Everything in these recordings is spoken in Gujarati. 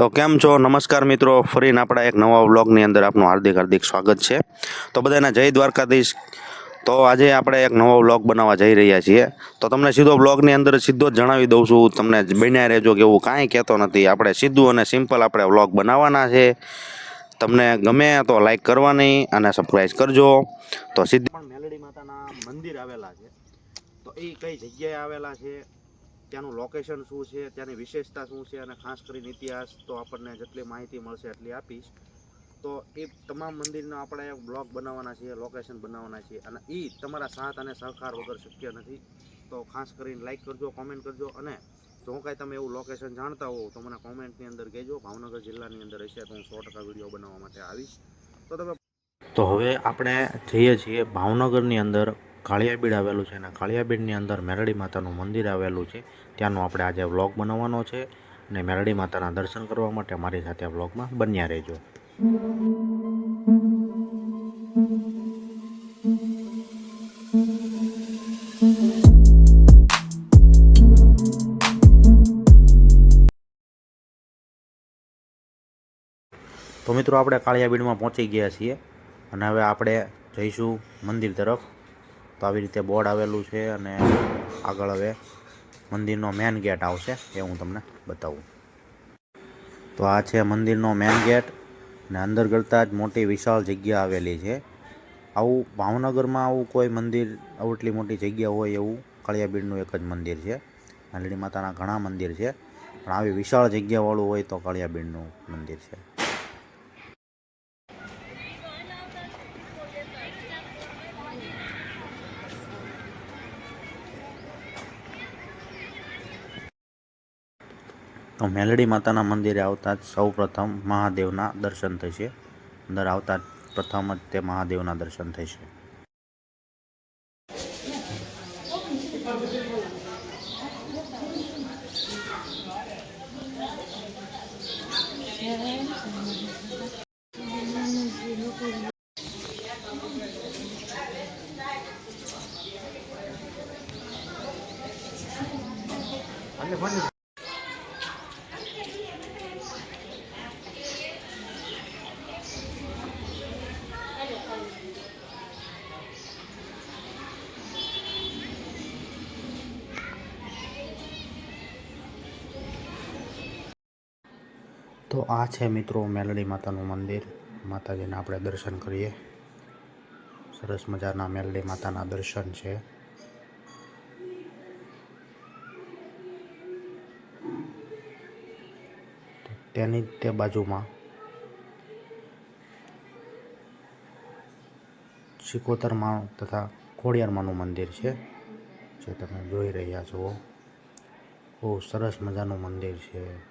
તો કેમ છો? નમસ્કાર મિત્રો. ફરીને આપણા એક નવા વ્લોગની અંદર આપનું હાર્દિક હાર્દિક સ્વાગત છે. તો બધાના જય દ્વારકાધીશ. તો આજે આપણે એક નવો વ્લોગ બનાવવા જઈ રહ્યા છીએ. તો તમને સીધો વ્લોગની અંદર સીધો જ જણાવી દઉં છું. તમને બન્યા રહેજો કે એવું કાંઈ કહેતો નથી. આપણે સીધું અને સિમ્પલ આપણે વ્લોગ બનાવવાના છે. તમને ગમે તો લાઈક કરવાની અને સબસ્ક્રાઈબ કરજો. તો સીધી મેલડી માતાના મંદિર આવેલા છે. તો એ કઈ જગ્યાએ આવેલા છે? ત્યાંનું લોકેશન શું છે, ત્યાંની વિશેષતા શું છે અને ખાસ કરીને ઇતિહાસ તો આપણને જેટલી માહિતી મળશે એટલી આપીશ. તો એ તમામ મંદિરનો આપણે બ્લોગ બનાવવાના છીએ લોકેશન બનાવવાના છીએ અને એ તમારા સાથ અને સહકાર વગર શક્ય નથી. તો ખાસ કરીને લાઇક કરજો કોમેન્ટ કરજો અને જો કાંઈ તમે એવું લોકેશન જાણતા હોવ તો મને કોમેન્ટની અંદર કહેજો. ભાવનગર જિલ્લાની અંદર હશે તો હું સો ટકા વીડિયો બનાવવા માટે આવીશ. તો તમે તો હવે આપણે જઈએ છીએ ભાવનગરની અંદર કાળિયાબીડ આવેલું છે અને કાળિયાબીડની અંદર મેરડી માતાનું મંદિર આવેલું છે. ત્યાંનો આપણે આજે વ્લોગ બનાવવાનો છે અને મેરડી માતાના દર્શન કરવા માટે મારી સાથે વ્લોગમાં બન્યા રહેજો. તો મિત્રો, આપણે કાળિયાબીડમાં પહોંચી ગયા છીએ અને હવે આપણે જઈશું મંદિર તરફ. તો આવી રીતે બોર્ડ આવેલું છે અને આગળ હવે મંદિરનો મેન ગેટ આવશે એ હું તમને બતાવું. તો આ છે મંદિરનો મેન ગેટ અને અંદર કરતાં જ મોટી વિશાળ જગ્યા આવેલી છે. આવું ભાવનગરમાં આવું કોઈ મંદિર આટલી મોટી જગ્યા હોય એવું કાળિયાબીડનું એક જ મંદિર છે. નાલડી માતાના ઘણા મંદિર છે. પણ આવી વિશાળ જગ્યાવાળું હોય તો કાળિયાબીડનું મંદિર છે. તો મેલડી માતાના મંદિરે આવતા જ સૌ પ્રથમ મહાદેવના દર્શન થશે. અંદર આવતા જ પ્રથમ જ તે મહાદેવના દર્શન થશે. તો આ છે મિત્રો મેલડી માતાનું મંદિર. માતાજીના આપણે દર્શન કરીએ. સરસ મજાના મેલડી માતાના દર્શન છે. તેની તે બાજુમાં સિકોતરમાં તથા ખોડિયારમાંનું મંદિર છે, જે તમે જોઈ રહ્યા છો. બહુ સરસ મજાનું મંદિર છે.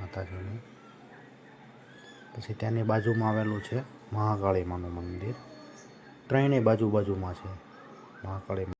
માતાજીનું. પછી ત્યાંની બાજુમાં આવેલું છે મહાકાળી માનું મંદિર. ત્રણેય બાજુ બાજુમાં છે મહાકાળી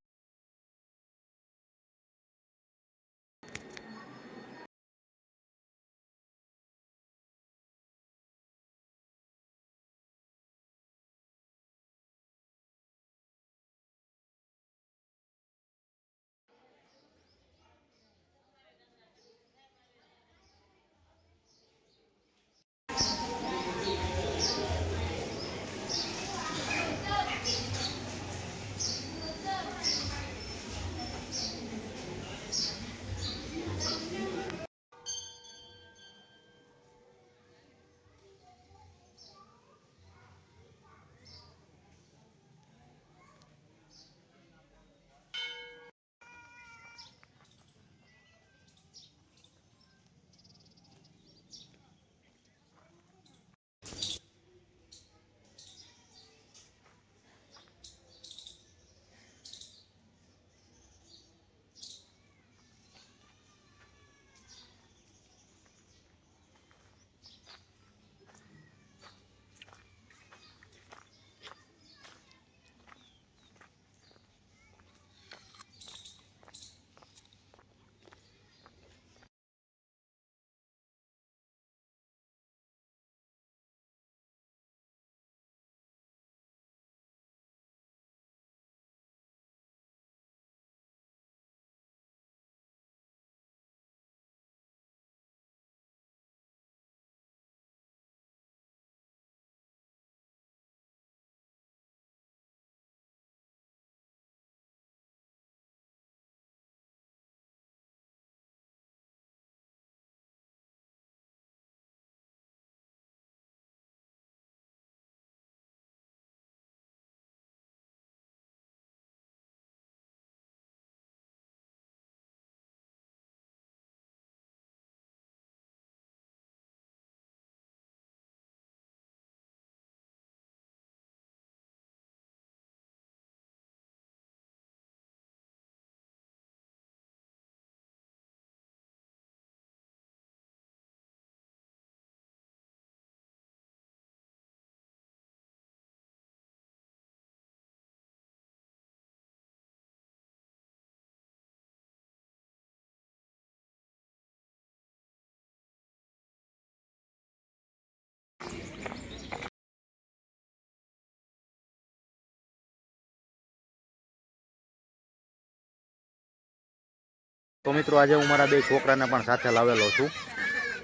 તો મિત્રો આજે હું મારા બે છોકરાને પણ સાથે લાવેલો છું.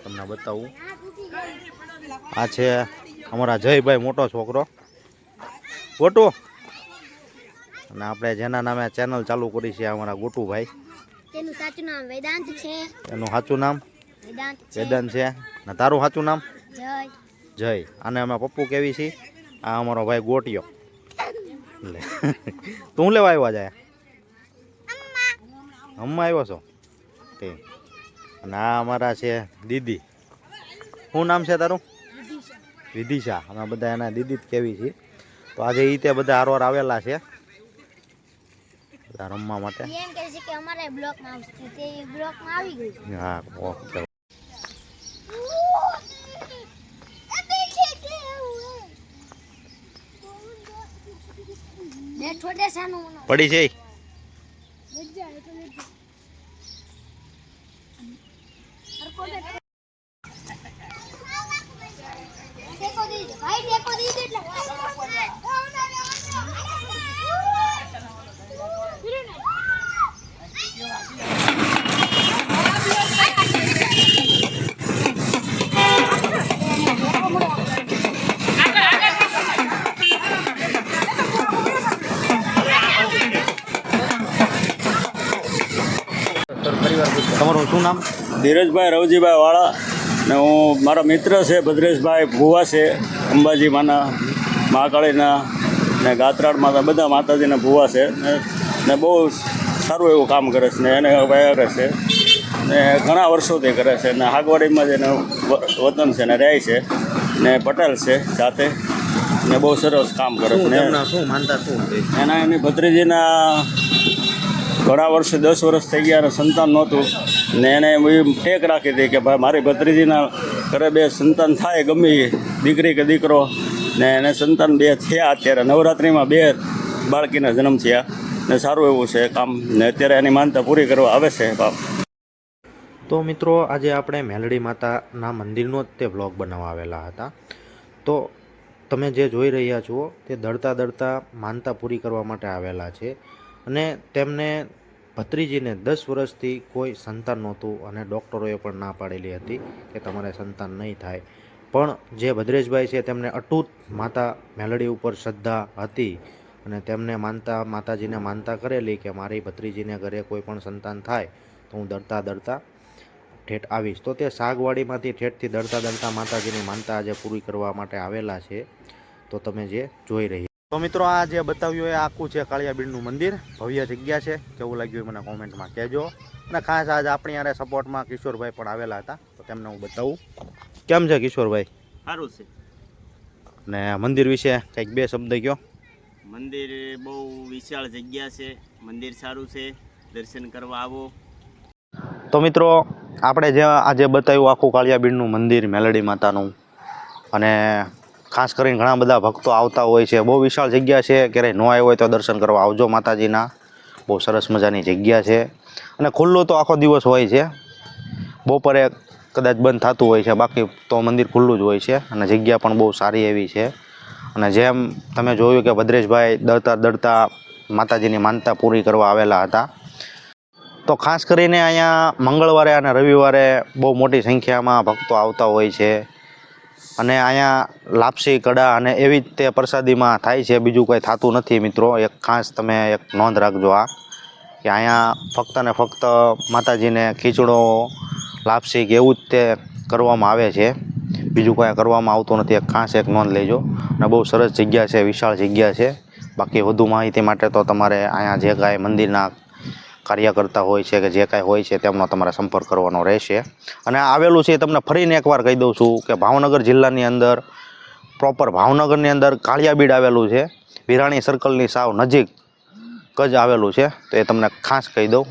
તમને બતાવું. આ છે અમારા જયભાઈ મોટો છોકરો. ગોટુ. અને આપણે જેના નામે ચેનલ ચાલુ કરી છે અમારા ગોટુભાઈ. તેનું સાચું નામ વેદાંત છે. એનું સાચું નામ? વેદાંત છે. ને તારું સાચું નામ? જય. જય. અને અમે પપ્પુ કેવી છીએ આ અમારો ભાઈ ગોટિયો. તું લેવા આવ્યા જાય? હમણાં આવ્યો છો? તે. અને આ અમારા છે દીદી. શું નામ છે તારું? વિદિશા અમે બધા એના દીદી જ કેવી છીએ. તો આજે ઈ તે બધા હારવાર આવેલા છે. રમવા માટે. હા ઓકે પડી છે ટેકો દીધો ભાઈ ટેકો દીધો એટલે તમારું શું નામ ધીરજભાઈ રવજીભાઈ વાળા ને હું મારા મિત્ર છે ભદ્રેશભાઈ ભુવા છે અંબાજી માના મહાકાળીના ને ગાત્રાળ માતા બધા માતાજીના ભુવા છે ને બહુ સારું એવું કામ કરે છે ને એને કરે છે ને ઘણા વર્ષોથી કરે છે ને હાગવાડીમાં જ એનું વતન છે ને રહે છે ને પટેલ છે જાતે ને બહુ સરસ કામ કરે છે? એના એની ભત્રીજીના ઘણા વર્ષે દસ વર્ષ થઈ ગયા અને સંતાન નહોતું. ને એને એમ ટેક રાખી હતી કે ભાઈ મારી ભત્રીજીના ઘરે બે સંતાન થાય ગમે દીકરી કે દીકરો. ને એને સંતાન બે થયા અત્યારે. નવરાત્રિમાં બે બાળકીના જન્મ થયા. ને સારું એવું છે કામ. ને અત્યારે એની માનતા પૂરી કરવા આવે છે બાપ. તો મિત્રો, આજે આપણે મેલડી માતાના મંદિરનો જ તે વ્લોગ બનાવવા આવેલા હતા. તો તમે જે જોઈ રહ્યા છો, તે દળતા દળતા માનતા પૂરી કરવા માટે આવેલા છે. અને તેમને ભત્રીજીને દસ વર્ષથી કોઈ સંતાન નહોતું અને ડૉક્ટરોએ પણ ના પાડેલી હતી કે તમારે સંતાન નહીં થાય. પણ જે ભદ્રેશભાઈ છે તેમને અટૂટ માતા મેલડી ઉપર શ્રદ્ધા હતી અને તેમને માનતા, માતાજીને માનતા કરેલી કે મારી ભત્રીજીને ઘરે કોઈ પણ સંતાન થાય તો હું દરતા દરતા ઠેઠ આવીશ. તો તે સાગવાડીમાંથી ઠેઠથી દરતા દરતા માતાજીની માનતા આજે પૂરી કરવા માટે આવેલા છે. તો તમે જે જોઈ રહી તો મિત્રો આ જે બતાવ્યું એ આખું છે કાળિયાબીડનું મંદિર. ભવ્ય જગ્યા છે. કેવું લાગ્યું એ મને કોમેન્ટમાં કહેજો. અને ખાસ આજે આપણી યારે સપોર્ટમાં કિશોરભાઈ પણ આવેલા હતા. તો તેમને હું બતાવું. કેમ છે કિશોરભાઈ? સારું છે. ને મંદિર વિશે કંઈક બે શબ્દ કયો મંદિર બહુ વિશાળ જગ્યા છે. મંદિર સારું છે. દર્શન કરવા આવો. તો મિત્રો આપણે જે આજે બતાવ્યું આખું કાળિયાબીડનું મંદિર મેલડી માતાનું. અને ખાસ કરીને ઘણા બધા ભક્તો આવતા હોય છે. બહુ વિશાળ જગ્યા છે. ક્યારેય ન આવ્યો હોય તો દર્શન કરવા આવજો માતાજીના. બહુ સરસ મજાની જગ્યા છે. અને ખુલ્લું તો આખો દિવસ હોય છે. બપોરે કદાચ બંધ થતું હોય છે. બાકી તો મંદિર ખુલ્લું જ હોય છે અને જગ્યા પણ બહુ સારી એવી છે. અને જેમ તમે જોયું કે ભદ્રેશભાઈ દળતા દળતા માતાજીની માનતા પૂરી કરવા આવેલા હતા. તો ખાસ કરીને અહીંયા મંગળવારે અને રવિવારે બહુ મોટી સંખ્યામાં ભક્તો આવતા હોય છે. અને અહીંયા લાપસી, કડા અને એવી જ તે પ્રસાદીમાં થાય છે. બીજું કંઈ થતું નથી મિત્રો. એક ખાસ તમે એક નોંધ રાખજો આ, કે અહીંયા ફક્ત ને ફક્ત માતાજીને ખીચડો, લાપસી કે એવું જ તે કરવામાં આવે છે. બીજું કંઈ કરવામાં આવતું નથી. એક ખાસ એક નોંધ લેજો. અને બહુ સરસ જગ્યા છે, વિશાળ જગ્યા છે. બાકી વધુ માહિતી માટે તો તમારે અહીંયા જે કાંઈ મંદિરના કાર્યકર્તા હોય છે કે જે કાંઈ હોય છે તેમનો તમારે સંપર્ક કરવાનો રહેશે. અને આવેલું છે એ તમને ફરીને એકવાર કહી દઉં છું કે ભાવનગર જિલ્લાની અંદર પ્રોપર ભાવનગરની અંદર કાળિયાબીડ આવેલું છે. વિરાણી સર્કલની સાવ નજીક જ આવેલું છે. તો એ તમને ખાસ કહી દઉં.